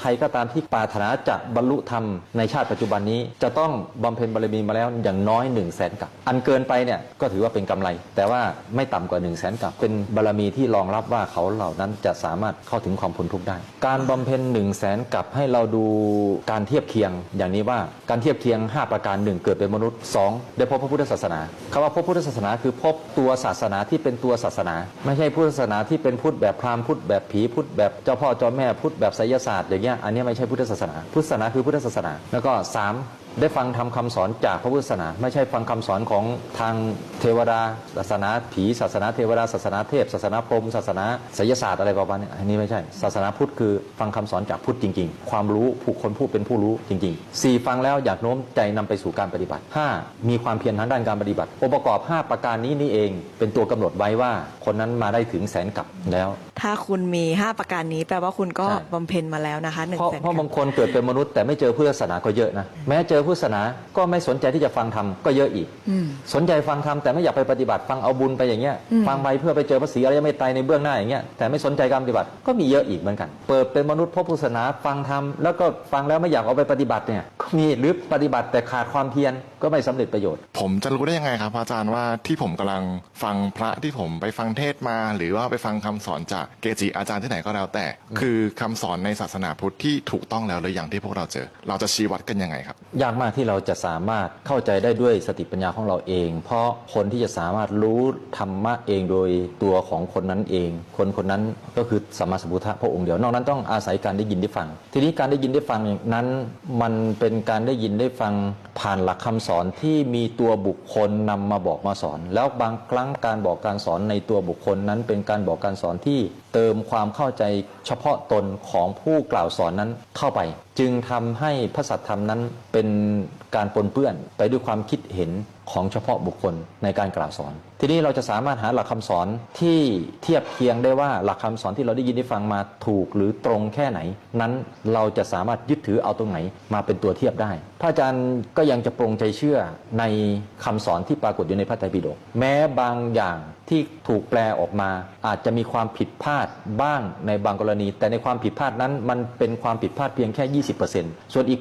ใครก็ตามที่ปรารถนาจะบรรลุธรรมในชาติปัจจุบันนี้ จะต้องบำเพ็ญบารมีมาแล้วอย่างน้อย1นึ่งแสนกับ อันเกินไปเนี่ยก็ถือว่าเป็นกำไร แต่ว่าไม่ต่ำกว่า1นึ่งแสนกับ เป็นบารมีที่รองรับว่าเขาเหล่านั้นจะสามารถเข้าถึงความพ้นทุกข์ได้ การบำเพ็ญ1นึ่งแสนกับให้เราดูการเทียบเคียง อย่างนี้ว่าการเทียบเคียง 5 ประการหนึ่งเกิดเป็นมนุษย์ 2 ได้พบพระพุทธศาสนาคำว่าพบพุทธศาสนาคือพบตัวศาสนาที่เป็นตัวศาสนา ไม่ใช่พุทธศาสนาที่เป็นพุทธแบบพราหมณ์พุทธแบบผีพุทธแบบเจ้าพ่อเจ้าแม่พุทธแบบไสยศาสตร์อย่างเงี้ยอันนี้ไม่ใช่พุทธศาสนา พุทธศาสนาคือพุทธศาสนา แล้วก็สาม ได้ฟังทำคำสอนจากพระพุทธศาสนา ไม่ใช่ฟังคำสอนของทางเทวดาศาสนาผีศาสนาเทวดาศาสนาเทพ ศาสนาพรหมศาสนาไสยศาสตร์อะไรประมาณนี้อันนี้ไม่ใช่ ศาสนาพุทธคือฟังคำสอนจากพุทธจริง ๆ ความรู้ผู้คนผู้เป็นผู้รู้จริงๆสี่ฟังแล้วอยากโน้มใจนำไปสู่การปฏิบัติห้ามีความเพียรทางด้านการปฏิบัติ องค์ประกอบ 5 ประการนี้นี่เองเป็นตัวกำหนดไว้ว่าคนนั้นมาได้ถึงแสนกับแล้ว ถ้าคุณมี 5 ประการนี้แปลว่าคุณก็ใช่บำเพ็ญมาแล้วนะคะหนึ่งเพราะแสนเพราะบางคนเกิดเป็นมนุษย์แต่ไม่เจอพุทธศาสนาก็เยอะนะแม้เจอพุทธศาสนาก็ไม่สนใจที่จะฟังธรรมก็เยอะอีกอืมสนใจฟังธรรมแต่ไม่อยากไปปฏิบัติฟังเอาบุญไปอย่างเงี้ยอืมฟังไปเพื่อไปเจอพระศรีอริยเมตไตรในเบื้องหน้าอย่างเงี้ยแต่ไม่สนใจการปฏิบัติก็มีเยอะอีกเหมือนกัน เปิดเป็นมนุษย์พบพุทธศาสนาฟังธรรมแล้วก็ฟังแล้วไม่อยากเอาไปปฏิบัติเนี่ยก็มีหรือปฏิบัติแต่ขาดความเพียรก็ไม่สำเร็จประโยชน์ ผมจะรู้ได้ยังไงครับพระอาจารย์ว่าที่ผมกำลังฟังพระที่ผมไปฟังเทศน์มา หรือว่าไปฟังคำสอนจากเกจิอาจารย์ที่ไหนก็แล้วแต่ คือคำสอนในศาสนาพุทธที่ถูกต้องแล้วหรือยังที่พวกเราเจอ เราจะชี้วัดกันยังไงครับยากมากที่เราจะสามารถเข้าใจได้ด้วยสติปัญญาของเราเอง เพราะคนที่จะสามารถรู้ธรรมะเองโดยตัวของคนนั้นเอง คนคนนั้นก็คือสัมมาสัมพุทธะพระองค์เดียวนอกนั้นต้องอาศัยการได้ยินได้ฟัง ทีนี้การได้ยินได้ฟังนั้น มันเป็นการได้ยินได้ฟังผ่านหลักคำสอนที่มีตัวบุคคลนำมาบอกมาสอน แล้วบางครั้งการบอกการสอนในตัวบุคคลนั้นเป็นการบอกการสอนที่เติมความเข้าใจเฉพาะตนของผู้กล่าวสอนนั้นเข้าไป จึงทำให้พระสัทธรรมนั้นเป็นการปนเปื้อนไปด้วยความคิดเห็น ของเฉพาะบุคคลในการกล่าวสอน ทีนี้เราจะสามารถหาหลักคำสอนที่เทียบเคียงได้ว่าหลักคำสอนที่เราได้ยินได้ฟังมาถูกหรือตรงแค่ไหน นั้นเราจะสามารถยึดถือเอาตรงไหนมาเป็นตัวเทียบได้พระอาจารย์ก็ยังจะปรงใจเชื่อในคำสอนที่ปรากฏอยู่ในพระไตรปิฎกแม้บางอย่างที่ถูกแปลออกมา อาจจะมีความผิดพลาดบ้างในบางกรณี แต่ในความผิดพลาดนั้นมันเป็นความผิดพลาดเพียงแค่ 20%ส่วนอีก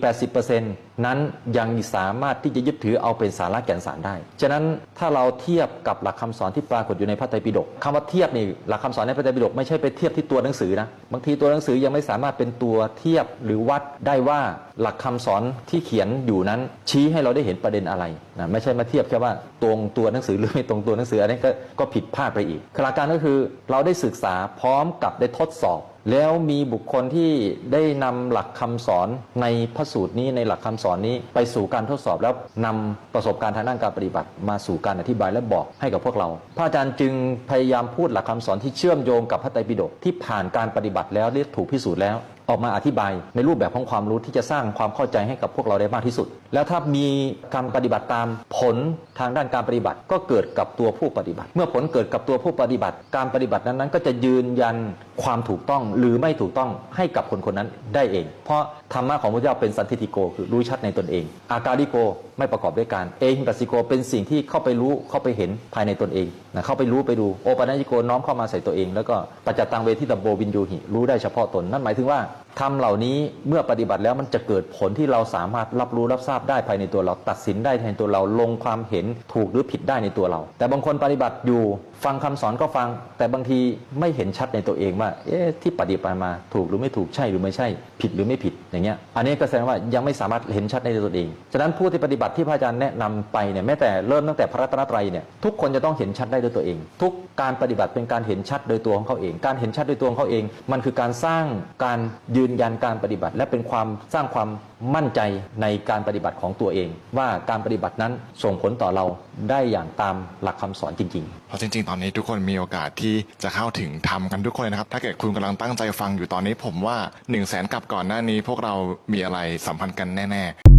80%นั้นยังสามารถที่จะยึดถือเอาเป็นสาระแก่นสารได้ ฉะนั้นถ้าเราเทียบกับหลักคำสอนที่ปรากฏอยู่ในพระไตรปิฎกคำว่าเทียบนี่หลักคำสอนในพระไตรปิฎกไม่ใช่ไปเทียบที่ตัวหนังสือนะบางทีตัวหนังสือยังไม่สามารถเป็นตัวเทียบหรือวัดได้ว่าหลักคำสอนที่เขียนอยู่นั้น ชี้ให้เราได้เห็นประเด็นอะไรนะไม่ใช่มาเทียบแค่ว่าตรงตัวหนังสือหรือไม่ตรงตัวหนังสืออันนี้ก็ก็ผิดพลาดไปอีกหลักการก็คือเราได้ศึกษาพร้อมกับได้ทดสอบ แล้วมีบุคคลที่ได้นำหลักคำสอนในพระสูตรนี้ในหลักคำสอนนี้ไปสู่การทดสอบแล้วนำประสบการณ์ทางด้านการปฏิบัติ มาสู่การอธิบายและบอกให้กับพวกเรา พระอาจารย์จึงพยายามพูดหลักคำสอนที่เชื่อมโยงกับพระไตรปิฎกที่ผ่านการปฏิบัติแล้วเรียกถูกพิสูจน์แล้ว ออกมาอธิบายในรูปแบบของความรู้ที่จะสร้างความเข้าใจให้กับพวกเราได้มากที่สุด แล้วถ้ามีการปฏิบัติตามผลทางด้านการปฏิบัติ ก็เกิดกับตัวผู้ปฏิบัติ เมื่อผลเกิดกับตัวผู้ปฏิบัติ การปฏิบัตินั้นๆ ก็จะยืนยันความถูกต้องหรือไม่ถูกต้องให้กับคนคนนั้นได้เอง เพราะธรรมะของพระเจ้าเป็นสันติติโกคือรู้ชัดในตนเอง อาการิโก ไม่ประกอบด้วยการเอหิปัสสิโกเป็นสิ่งที่เข้าไปรู้เข้าไปเห็นภายในตนเองนะเข้าไปรู้ไปดูโอปัญญิโกน้อมเข้ามาใส่ตัวเอง แล้วก็ปัจจตังเวทิตโบวินยูหิรู้ได้เฉพาะตนนั่นหมายถึงว่า ทำเหล่านี้เมื่อปฏิบัติแล้วมันจะเกิดผลที่เราสามารถรับรู้รับทราบได้ภายในตัวเราตัดสินได้ในตัวเราลงความเห็นถูกหรือผิดได้ในตัวเรา แต่บางคนปฏิบัติอยู่ฟังคำสอนก็ฟัง แต่บางทีไม่เห็นชัดในตัวเองว่าเอ๊ะที่ปฏิบัติมาถูกหรือไม่ถูกใช่หรือไม่ใช่ ผิดหรือไม่ผิดอย่างเงี้ยอันนี้ก็แสดงว่ายังไม่สามารถเห็นชัดในตัวเองฉะนั้นผู้ที่ปฏิบัติที่พระอาจารย์แนะนำไปเนี่ยแม้แต่เริ่มตั้งแต่พระรัตนตรัยเนี่ยทุกคนจะต้องเห็นชัดได้ด้วยตัวเอง ทุกการปฏิบัติเป็นการเห็นชัดโดยตัวของเขาเอง การเห็นชัดโดยตัวของเขาเอง มันคือการสร้างการยืนยันการปฏิบัติ และเป็นความสร้างความมั่นใจในการปฏิบัติของตัวเอง ว่าการปฏิบัตินั้นส่งผลต่อเราได้อย่างตามหลักคำสอนจริงๆ เพราะจริง ๆ ตอนนี้ทุกคนมีโอกาสที่จะเข้าถึงทำกันทุกคนนะครับ ถ้าเกิดคุณกำลังตั้งใจฟังอยู่ตอนนี้ผมว่า1นึ่งแสนกับก่อนหน้านี้พวกเรามีอะไรสัมพันธ์กันแน่ ๆ